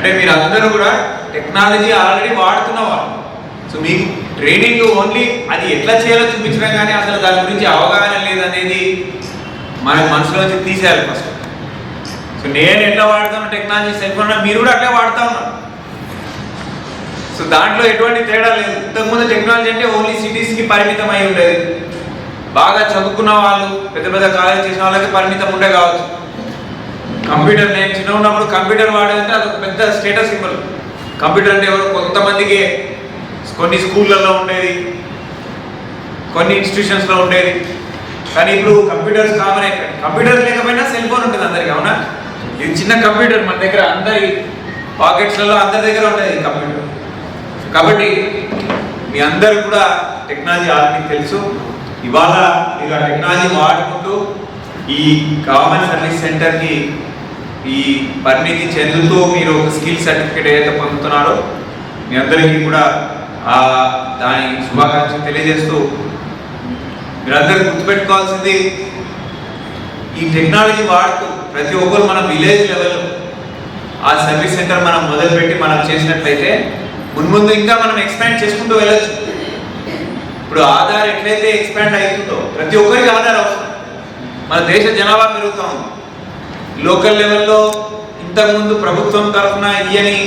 అంటే మీరు అందరూ కూడా టెక్నాలజీ ఆల్రెడీ వాడుతున్న వాళ్ళు. సో మీకు ట్రైనింగ్ ఓన్లీ అది ఎట్లా చేయాలో చూపించడం కానీ అసలు దాని గురించి అవగాహన లేదనేది మన మనసులోంచి తీసేయాలి ఫస్ట్. సో నేను ఎట్లా వాడుతాను టెక్నాలజీ సెల్ ఫోన్ మీరు కూడా అట్లే వాడుతా ఉన్నారు. సో దాంట్లో ఎటువంటి తేడా లేదు. ఇంతకుముందు టెక్నాలజీ అంటే ఓన్లీ సిటీస్కి పరిమితం అయి ఉండేది. బాగా చదువుకున్న వాళ్ళు పెద్ద పెద్ద కాలేజ్ చేసిన వాళ్ళకి పరిమితం ఉండే కావచ్చు. కంప్యూటర్ నేను చిన్న ఉన్నప్పుడు కంప్యూటర్ వాడేదంటే అదొక పెద్ద స్టేటస్ సింబల్ కంప్యూటర్ అంటే ఎవరు? కొంతమందికి కొన్ని స్కూళ్ళల్లో ఉండేది కొన్ని ఇన్స్టిట్యూషన్స్లో ఉండేది. కానీ ఇప్పుడు కంప్యూటర్స్ కామన్ అయిపోయాయి కంప్యూటర్ లేకపోయినా సెల్ ఫోన్ ఉంటుంది అందరికి అవునా? ఇది చిన్న కంప్యూటర్ మన దగ్గర అందరి పాకెట్స్లలో అందరి దగ్గర ఉండేది కంప్యూటర్. కాబట్టి మీ అందరు కూడా టెక్నాలజీ ఆల్రెడీ తెలుసు. ఇవాళ మీరు ఆ టెక్నాలజీ వాడుకుంటూ ఈ కామన్ సర్వీస్ సెంటర్కి ఈ పరిణితి చెందుతూ మీరు ఒక స్కిల్ సర్టిఫికేట్ ఏదైతే పొందుతున్నారో మీ అందరికీ కూడా దాని శుభాకాంక్షలు తెలియజేస్తూ మీరందరూ గుర్తుపెట్టుకోవాల్సింది ఈ టెక్నాలజీ వాడుతూ ప్రతి ఒక్కరు మన విలేజ్ లెవెల్ ఆ సర్వీస్ సెంటర్ మనం మొదలుపెట్టి మనం చేసినట్లయితే మున్ముందు ఇంకా మనం ఎక్స్పాండ్ చేసుకుంటూ వెళ్ళచ్చు. ఇప్పుడు ఆధార్ ఎట్లయితే ఎక్స్పాండ్ అవుతుందో ప్రతి ఒక్కరికి ఆధార్ అవసరం. మన దేశ జనాభా పెరుగుతూ ఉంది. లోకల్ లెవెల్లో ఇంతకుముందు ప్రభుత్వం తరఫున ఇయ్యని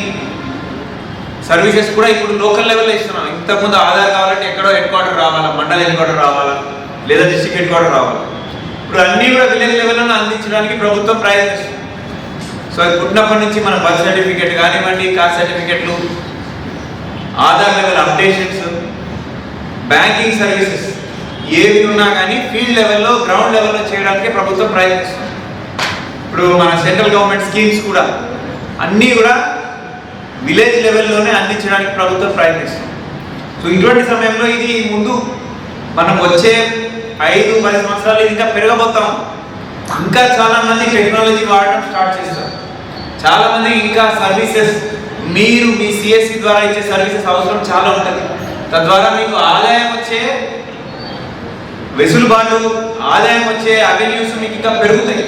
సర్వీసెస్ కూడా ఇప్పుడు లోకల్ లెవెల్లో ఇస్తున్నాం. ఇంతకుముందు ఆధార్ కావాలంటే ఎక్కడో హెడ్ క్వార్టర్ రావాలా మండల హెడ్ క్వార్టర్ రావాలా లేదా డిస్ట్రిక్ట్ హెడ్ క్వార్టర్ రావాలా? ఇప్పుడు అన్నీ కూడా విలేజ్ లెవెల్లో అందించడానికి ప్రభుత్వం ప్రయత్నిస్తుంది. సో అది పుట్టినప్పటి నుంచి మన బర్త్ సర్టిఫికేట్ కానివ్వండి కాస్ట్ సర్టిఫికెట్లు Aadhaar level updations banking services ఏవి ఉన్నా కానీ ఫీల్డ్ లెవెల్లో గ్రౌండ్ లెవెల్లో చేయడానికి ప్రభుత్వం ప్రయత్నిస్తుంది. ఇప్పుడు మన సెంట్రల్ గవర్నమెంట్ స్కీమ్స్ కూడా అన్నీ కూడా విలేజ్ లెవెల్లోనే అందించడానికి ప్రభుత్వం ప్రయత్నిస్తుంది. సో ఇటువంటి సమయంలో ఇది ముందు మనం వచ్చే ఐదు పది సంవత్సరాలు ఇది ఇంకా పెరగబోతాం. ఇంకా చాలామంది టెక్నాలజీ వాడడం స్టార్ట్ చేస్తారు. చాలామంది ఇంకా సర్వీసెస్ మీరు మీ సిఎస్సి ద్వారా ఇచ్చే సర్వీసెస్ అవసరం చాలా ఉంటుంది. తద్వారా మీకు ఆదాయం వచ్చే వెసులుబాటు ఆదాయం వచ్చే అవెన్యూస్ మీకు ఇంకా పెరుగుతాయి.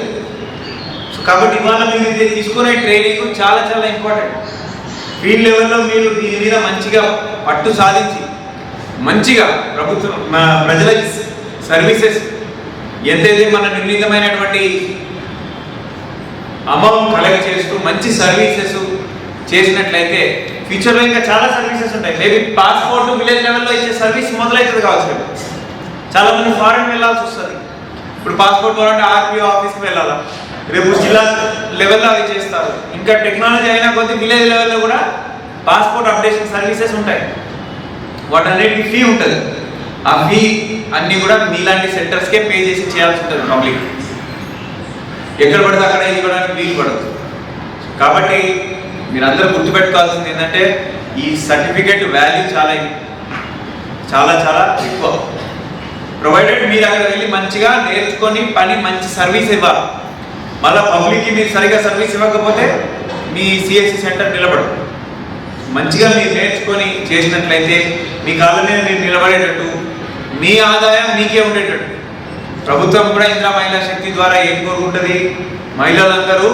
కాబట్టి ఇవాళ మీరు ఇది తీసుకునే ట్రైనింగ్ చాలా చాలా ఇంపార్టెంట్ ఫీల్డ్ లెవెల్లో మీరు దీని మీద మంచిగా పట్టు సాధించి మంచిగా ప్రభుత్వం మా సర్వీసెస్ ఎంతైతే మన నిర్ణీతమైనటువంటి అమౌంట్ కలెక్ట్ చేస్తూ మంచి సర్వీసెస్ చేసినట్లయితే ఫ్యూచర్లో ఇంకా చాలా సర్వీసెస్ ఉంటాయి. మేబీ పాస్పోర్ట్ విలేజ్ లెవెల్లో ఇచ్చే సర్వీస్ మొదలవుతుంది కావచ్చు. చాలా మంది ఫారెన్ వెళ్ళాల్సి వస్తుంది. ఇప్పుడు పాస్పోర్ట్ కావాలంటే ఆర్పిఓ ఆఫీస్కి వెళ్ళాలా? రేపు జిల్లా లెవెల్లో అవి చేస్తారు. ఇంకా టెక్నాలజీ అయినా కొద్ది విలేజ్ లెవెల్లో కూడా పాస్పోర్ట్ అప్డేషన్ సర్వీసెస్ ఉంటాయి. వాటన్నిటికి ఫీ ఉంటుంది. ఆ ఫీ అన్నీ కూడా మీలాంటి సెంటర్స్కే పే చేసి చేయాల్సి ఉంటుంది పబ్లిక్ ఎక్కడ పడితే అక్కడ ఇవ్వడానికి వీలు పడదు. కాబట్టి మీరందరూ గుర్తుపెట్టుకోవాల్సింది ఏంటంటే ఈ సర్టిఫికేట్ వాల్యూ చాలా చాలా చాలా ఎక్కువ. ప్రొవైడెడ్ మీరు అక్కడ వెళ్ళి మంచిగా నేర్చుకొని పని మంచి సర్వీస్ ఇవ్వాలి. మళ్ళీ పబ్లిక్కి మీరు సరిగా సర్వీస్ ఇవ్వకపోతే మీ సిఎస్సి సెంటర్ నిలబడదు. మంచిగా మీరు నేర్చుకొని చేసినట్లయితే మీ కాళ్ళ మీద మీరు నిలబడేటట్టు మీ ఆదాయం మీకే ఉండేటట్టు. ప్రభుత్వం కూడా ఇందిరా మహిళా శక్తి ద్వారా ఏం కోరుకుంటుంది? మహిళలందరూ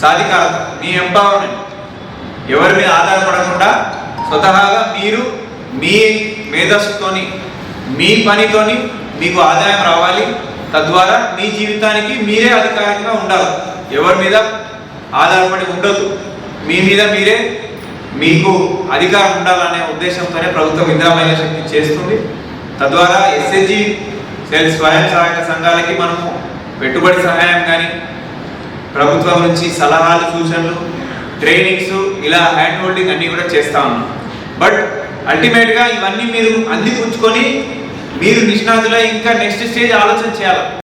సాధికారత మీ ఎంపవర్మెంట్ ఎవరి మీద ఆధారపడకుండా స్వతహాగా మీరు మీ మేధస్సుతోని మీ పనితోని మీకు ఆదాయం రావాలి. తద్వారా మీ జీవితానికి మీరే అధికారంగా ఉండాలి. ఎవరి మీద ఆధారపడి ఉండదు మీ మీద మీరే మీకు అధికారం ఉండాలనే ఉద్దేశంతోనే ప్రభుత్వం ఇందిరా మహిళా శక్తి చేస్తుంది. తద్వారా ఎస్ఎస్జి స్వయం సహాయక సంఘాలకి మనము పెట్టుబడి సహాయం కానీ ప్రభుత్వం నుంచి సలహాలు సూచనలు ట్రైనింగ్స్ ఇలా హ్యాండ్ హోల్డింగ్ అన్నీ కూడా చేస్తా ఉన్నాం. బట్ అల్టిమేట్గా ఇవన్నీ మీరు అందిపుచ్చుకొని మీరు నిష్ణాతులై ఇంకా నెక్స్ట్ స్టేజ్ ఆలోచన చేయాలి.